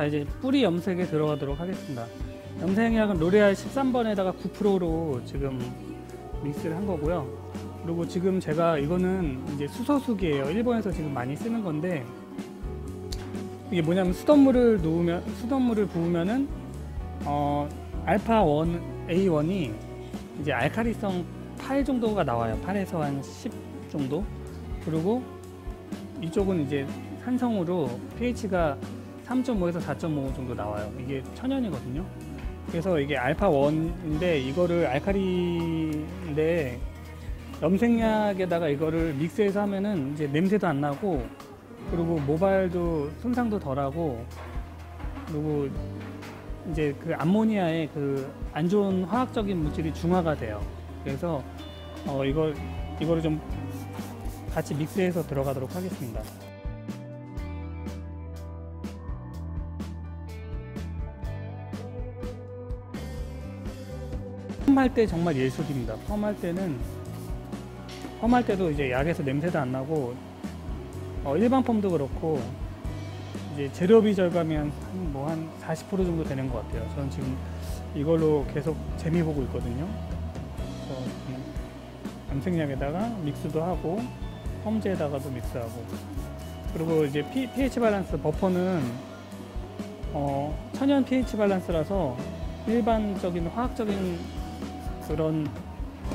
자 이제 뿌리 염색에 들어가도록 하겠습니다. 염색약은 로레알 13번에다가 9%로 지금 믹스를 한 거고요. 그리고 지금 제가 이거는 이제 수소수기예요. 일본에서 지금 많이 쓰는 건데 이게 뭐냐면 수돗물을 놓으면 수돗물을 부으면은 어 알파 1 A1이 이제 알카리성 8 정도가 나와요. 8에서 한 10 정도. 그리고 이쪽은 이제 산성으로 pH가 3.5에서 4.5 정도 나와요. 이게 천연이거든요. 그래서 이게 알파 1인데 이거를 알카리인데 염색약에다가 이거를 믹스해서 하면은 이제 냄새도 안 나고 그리고 모발도 손상도 덜하고 그리고 이제 그 암모니아의 그 안 좋은 화학적인 물질이 중화가 돼요. 그래서 어 이걸 이거를 좀 같이 믹스해서 들어가도록 하겠습니다. 펌할 때 정말 예술입니다. 펌할 때는 펌할 때도 이제 약에서 냄새도 안 나고 어, 일반 펌도 그렇고 이제 재료비 절감이 한 뭐 한 40% 정도 되는 것 같아요. 저는 지금 이걸로 계속 재미 보고 있거든요. 염색약에다가 믹스도 하고 펌제에다가도 믹스하고 그리고 이제 pH 밸런스 버퍼는 어, 천연 pH 밸런스라서 일반적인 화학적인 그런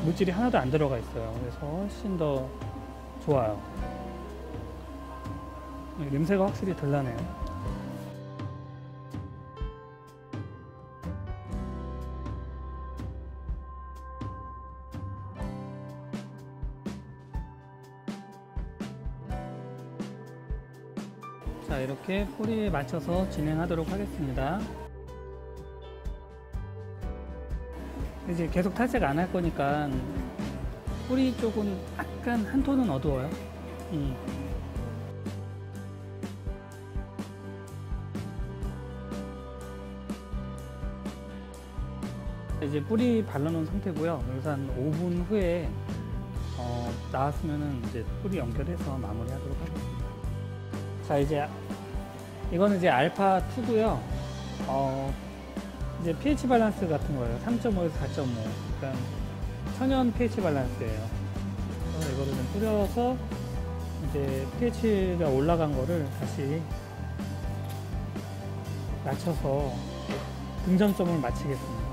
물질이 하나도 안 들어가 있어요. 그래서 훨씬 더 좋아요. 네, 냄새가 확실히 덜 나네요. 자, 이렇게 뿌리에 맞춰서 진행하도록 하겠습니다. 이제 계속 탈색 안 할 거니까 뿌리 쪽은 약간 한 톤은 어두워요. 음. 이제 뿌리 발라놓은 상태고요. 그래서 한 5분 후에 어, 나왔으면은 이제 뿌리 연결해서 마무리하도록 하겠습니다. 자 이제 이거는 이제 알파 2고요. 어, 이제 pH 밸런스 같은 거예요. 3.5에서 4.5. 그러니까 천연 pH 밸런스예요. 그래서 이거를 좀 뿌려서 이제 pH가 올라간 거를 다시 맞춰서 등점점을 맞추겠습니다.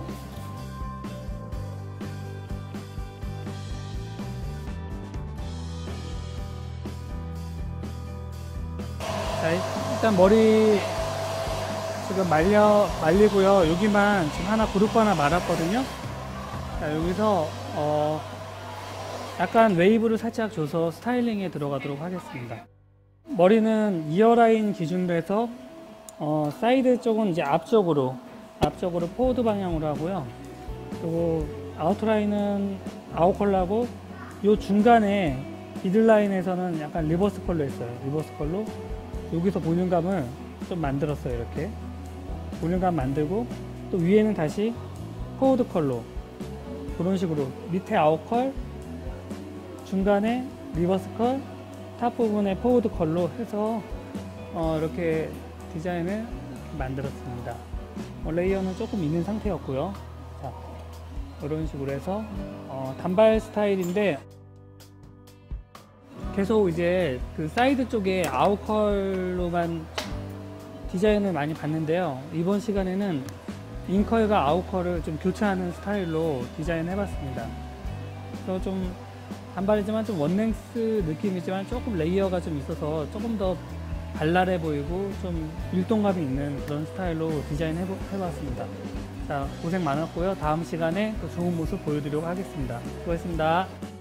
자, 일단 머리 지금 말려 말리고요. 여기만 지금 하나 그룹 하나 말았거든요. 자, 여기서 어 약간 웨이브를 살짝 줘서 스타일링에 들어가도록 하겠습니다. 머리는 이어라인 기준으로 해서 어 사이드 쪽은 이제 앞쪽으로 앞쪽으로 포워드 방향으로 하고요. 그리고 아웃라인은 아웃 컬러고 요 중간에 미들 라인에서는 약간 리버스 컬러 했어요. 리버스 컬러 여기서 볼륨감을 좀 만들었어요. 이렇게 볼륨감 만들고 또 위에는 다시 포워드 컬러 그런 식으로 밑에 아웃 컬 중간에 리버스 컬, 탑 부분에 포워드 컬러 해서 어, 이렇게 디자인을 만들었습니다. 어, 레이어는 조금 있는 상태였고요. 자, 이런 식으로 해서 어, 단발 스타일인데 계속 이제 그 사이드 쪽에 아웃컬로만 디자인을 많이 봤는데요. 이번 시간에는 인컬과 아웃컬을 좀 교체하는 스타일로 디자인 해봤습니다. 그래서 좀 단발이지만 좀 원랭스 느낌이지만 조금 레이어가 좀 있어서 조금 더 발랄해 보이고 좀 율동감이 있는 그런 스타일로 디자인 해보, 해봤습니다. 자, 고생 많았고요. 다음 시간에 또 좋은 모습 보여드리도록 하겠습니다. 수고했습니다.